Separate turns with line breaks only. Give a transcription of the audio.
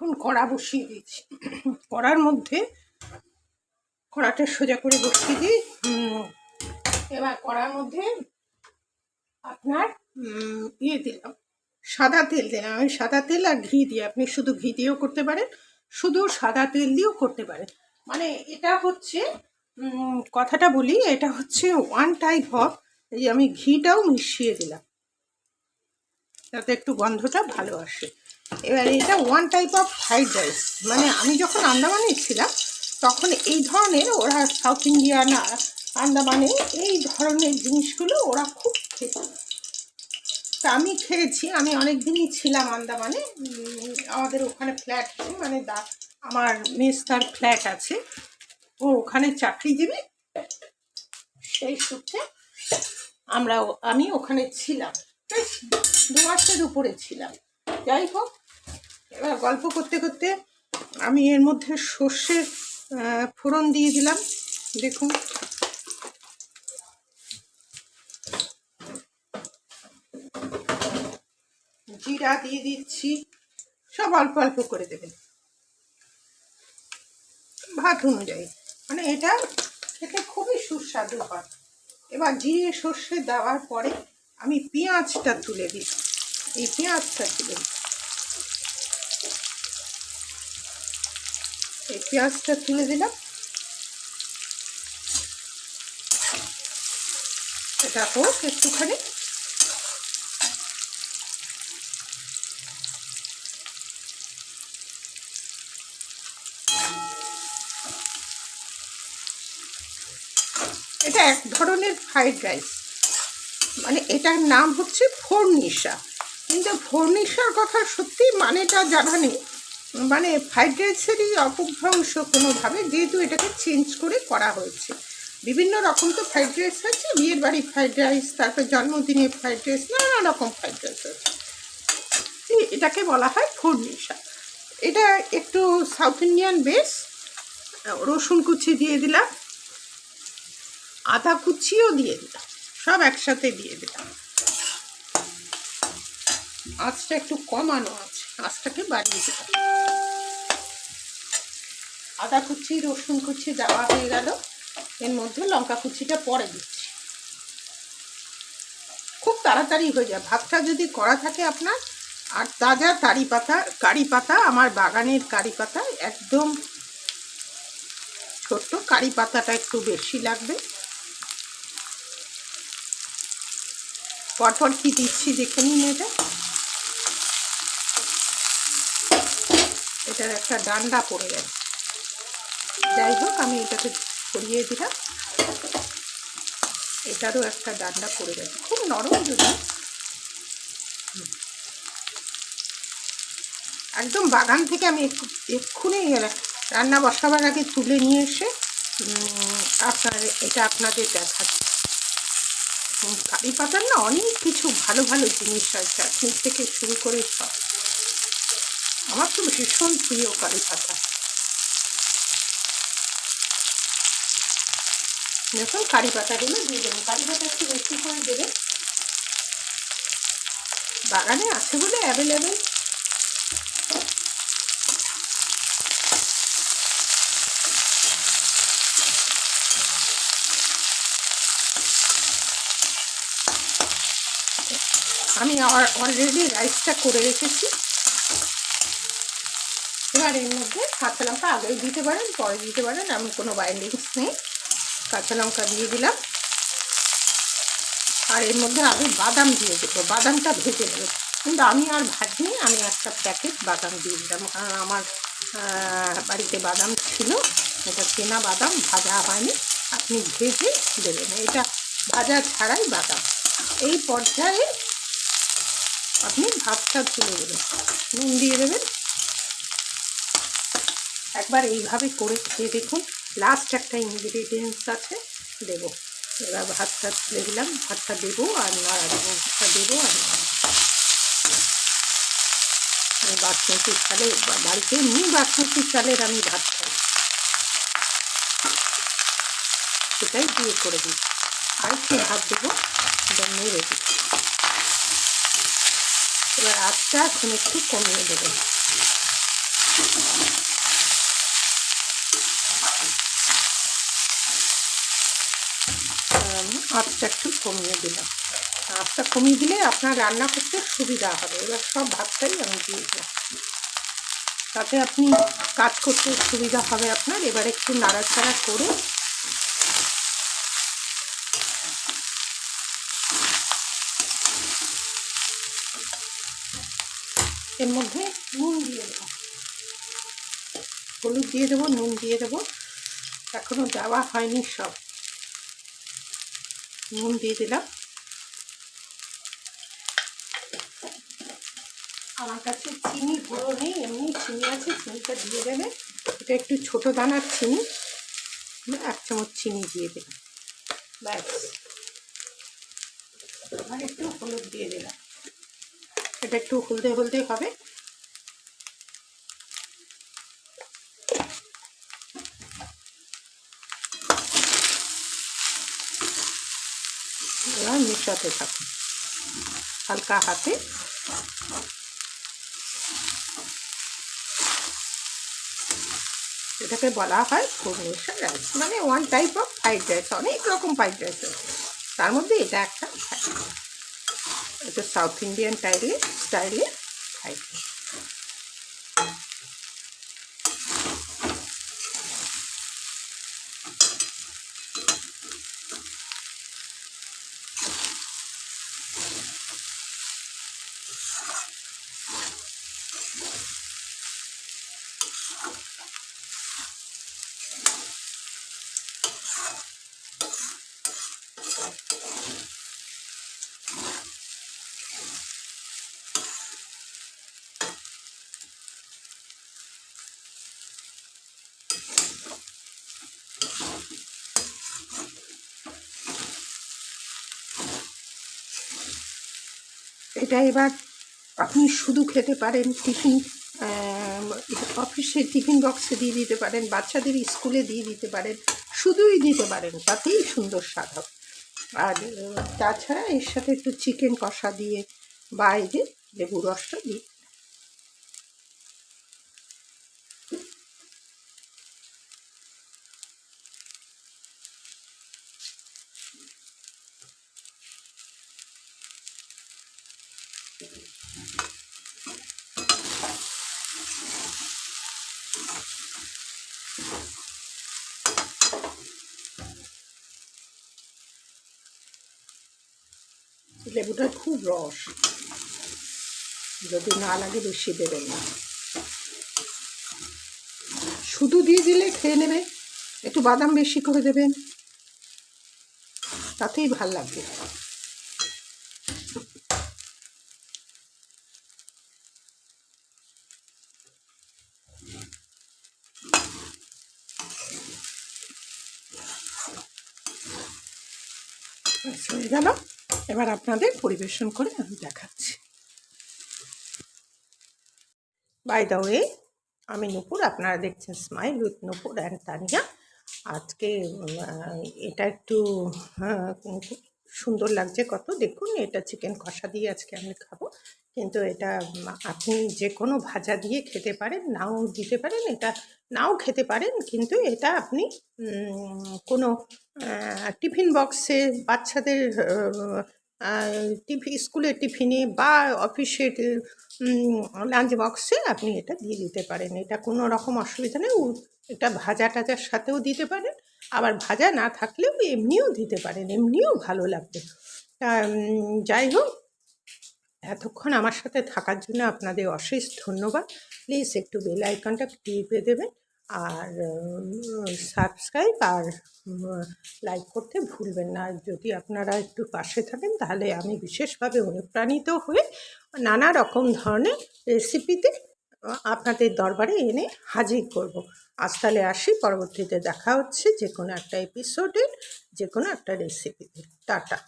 এখন কড়া বসিয়ে দিয়েছি। কড়ার মধ্যে কড়াটা সোজা করে বসিয়ে দিই। এবার কড়ার মধ্যে আপনার ইয়ে দিলাম, সাদা তেল দিলাম। আমি সাদা তেল আর ঘি দিয়ে, আপনি শুধু ঘি দিয়েও করতে পারেন, শুধু সাদা তেল দিয়েও করতে পারেন। মানে এটা হচ্ছে কথাটা বলি, এটা হচ্ছে ওয়ান টাইপ অফ এই আমি ঘিটাও মিশিয়ে দিলাম, যাতে একটু গন্ধটা ভালো আসে। এবার এটা one type of fried rice মানে আমি যখন আন্দামানে ছিলাম তখন এই ধরনের ওরা সাউথ ইন্ডিয়ান আন্দামানে এই ধরনের জিনিসগুলো ওরা খুব খেত। তা আমি খেয়েছি, আমি অনেক দিনই ছিলাম আন্দামানে আমাদের ওখানে ফ্ল্যাট মানে দা, আমার মেস তার ফ্ল্যাট আছে। ও ওখানে চাকরিজীবী সেই সূত্রে আমরা আমি ওখানে ছিলাম। বেশ দু মাসের উপরে ছিলাম। যাই হোক এবার গল্প করতে করতে আমি এর মধ্যে সর্ষে আহ, ফোড়ন দিয়ে দিলাম দেখুন। জিরা দিয়ে দিচ্ছি সব অল্প অল্প করে দেবেন। ভাত অনুযায়ী মানে এটা খেতে খুবই সুস্বাদু হয়। এবার জিরে সর্ষে দেওয়ার পরে আমি পেঁয়াজটা তুলে দিই এই পেঁয়াজটা দিই এই পেঁয়াজটা তুলে দিলাম। এটা হোক একটুখানি এটা এক ধরনের ফ্রাইড রাইস মানে এটার নাম হচ্ছে ফোরনিশা কিন্তু ফোরনিশার কথা সত্যি মানেটা জানা নেই। মানে ফ্রাইড রাইসেরই অপভ্রংশ কোনোভাবে, যেহেতু এটাকে চেঞ্জ করে করা হয়েছে। বিভিন্ন রকম তো ফ্রাইড রাইস আছে, বিয়ের বাড়ি ফ্রাইড রাইস তারপর জন্মদিনে ফ্রাইড রাইস নানা রকম ফ্রাইড রাইস আছে। এটাকে বলা হয় ফোরনিশা এটা একটু সাউথ ইন্ডিয়ান বেস রসুন কুচি দিয়ে দিলাম, আদা কুচিও দিয়ে দিলাম, সব একসাথে দিয়ে দিলাম। আঁচটা একটু কমানো আছে, আঁচটাকে বাড়িয়ে দিলাম আদা কুচি, রসুন কুচি দেওয়া হয়ে গেল। এর মধ্যে লঙ্কা কুচিটা পরে দিচ্ছি। খুব তাড়াতাড়ি হয়ে যায়। ভাতটা যদি করা থাকে আপনার, আর তাজা কারি পাতা কারি পাতা, আমার বাগানের কারি পাতা, একদম ছোট্ট কারি পাতাটা একটু বেশি লাগবে। পরপর কি দিচ্ছি দেখে নিন এটা। এটার একটা ডান্ডা পড়ে গেছে যাই হোক, আমি এটাকে সরিয়ে দিলাম। এটারও একটা ডান্ডা পড়ে গেছে খুব নরম যদি। একদম বাগান থেকে আমি এক্ষুনি রান্না বসাবার আগে তুলে নিয়ে এসে আপনার এটা আপনাদের দেখাচ্ছি। কারি পাতার না অনেক কিছু ভালো ভালো জিনিস হয় চাটনির থেকে শুরু করে সব। আমার তো ভীষণ প্রিয় কারি পাতা দেখুন কারি পাতাগুলো দিয়ে দেবেন কারি পাতা একটু বেশি করে দেবে। বাগানে আছে বলে অ্যাভেলেবেল আমি অলরেডি রাইসটা করে রেখেছি। এবার এর মধ্যে কাঁচা লঙ্কা আগেই দিতে পারেন, পরে দিতে পারেন আমি কোনো বাইন্ডিংস নেই। কাঁচা লঙ্কা দিয়ে দিলাম। আর এর মধ্যে আমি বাদাম দিয়ে দেবো, বাদামটা ভেজে নেব। কিন্তু আমি আর ভাজিনি, আমি একটা প্যাকেট বাদাম দিয়ে দিলাম। কারণ আমার বাড়িতে বাদাম ছিল, এটা কেনা বাদাম, ভাজা হয়নি। আপনি ভেজে দেবেন। এটা ভাজা ছাড়াই বাদাম। এই পর্যায়ে আপনি ভাতটা তুলে দেবেন। নুন দিয়ে দেবেন। একবার এইভাবে করে খেয়ে দেখুন। লাস্ট একটা ইনগ্রিডিয়েন্টস আছে, দেবো। এবার ভাতটা তুলে দিলাম, ভাতটা দেবো আর নাড়া দেবো ভাতটা দেবো আর আমি বাসমতি চালের বা- বাড়িতে এমনি বাসমতি চালের আমি ভাত খাই সেটাই দিয়ে করে দিই। আর একটু ভাত দেবো, এটা নেড়ে দিই। এবার আটটা এখন একটু কমিয়ে দেবেন আম, আঁচটা একটু কমিয়ে দিলাম। আঁচটা কমিয়ে দিলে আপনার রান্না করতে সুবিধা হবে। এবার সব ভাতটাই আমি দিয়ে দিলাম। তাতে আপনি কাজ করতে সুবিধা হবে আপনার। এবার একটু নাড়াচাড়া করে এর মধ্যে নুন দিয়ে দেবো। হলুদ দিয়ে দেবো, নুন দিয়ে দেবো। এখনও দেওয়া হয়নি সব। নুন দিয়ে দিলাম। আমার কাছে চিনি গুঁড়ো নেই, এমনি চিনি আছে, চিনিটা দিয়ে দেবে। এটা একটু ছোট দানার চিনি। এক চামচ চিনি দিয়ে দিলাম। ব্যাস। আর একটু হলুদ দিয়ে দিলাম। এটা একটু হলদে হলদে হবে। এবার মেশাতে থাকুন। হালকা হাতে। এটাকে বলা হয় ভুবনেশ্বর রাইস। মানে one type of fried rice অনেক রকম ফ্রাইড রাইস আছে। তার মধ্যে এটা একটা এটা সাউথ ইন্ডিয়ান টাইলে স্টাইলে ফ্রাইড রাইস এটা এবার আপনি শুধু খেতে পারেন টিফিন অফিসের টিফিন বক্সে দিয়ে দিতে পারেন, বাচ্চাদের স্কুলে দিয়ে দিতে পারেন, শুধুই দিতে পারেন, তাতেই সুন্দর স্বাদ হবে। আর তাছাড়া এর সাথে একটু চিকেন কষা দিয়ে বা এই যে লেবু রসটা দিয়ে লেবুটা খুব রস। যদি না লাগে বেশি দেবেন না। শুধু দিয়ে দিলে খেয়ে নেবে। একটু বাদাম বেশি করে দেবেন। তাতেই ভালো লাগবে। গেল। এবার আপনাদের পরিবেশন করে আমি দেখাচ্ছি। বাই দ্য ওয়ে আমি নূপুর, আপনারা দেখছেন smile with Nupur and Tania. আজকে এটা একটু সুন্দর লাগছে কত। দেখুন, এটা চিকেন কষা দিয়ে আজকে আমি খাব। কিন্তু এটা, আপনি যে কোনো ভাজা দিয়ে খেতে পারেন, নাও দিতে পারেন, এটা নাও খেতে পারেন, কিন্তু এটা আপনি কোনো টিফিন বক্সে বাচ্চাদের টিফিন স্কুলের টিফিনে বা অফিসের লাঞ্চ বক্সে আপনি এটা দিয়ে দিতে পারেন। এটা কোনো রকম অসুবিধা নেই। এটা ভাজা টাজার সাথেও দিতে পারেন। আবার ভাজা না থাকলেও এমনিও দিতে পারেন। এমনিও ভালো লাগবে। তা, যাই হোক এতক্ষণ আমার সাথে থাকার জন্য আপনাদের অশেষ ধন্যবাদ। প্লিজ একটু বেল আইকনটা টিপে দেবেন। আর সাবস্ক্রাইব আর লাইক করতে ভুলবেন না। যদি আপনারা একটু পাশে থাকেন, তাহলে আমি বিশেষভাবে অনুপ্রাণিত হয়ে নানা রকম ধরনের রেসিপিতে আপনাদের দরবারে এনে হাজির করব। আজ তাহলে আসি, পরবর্তীতে দেখা হচ্ছে যে কোনো একটা এপিসোডের যে কোনো একটা রেসিপিতে টাটা।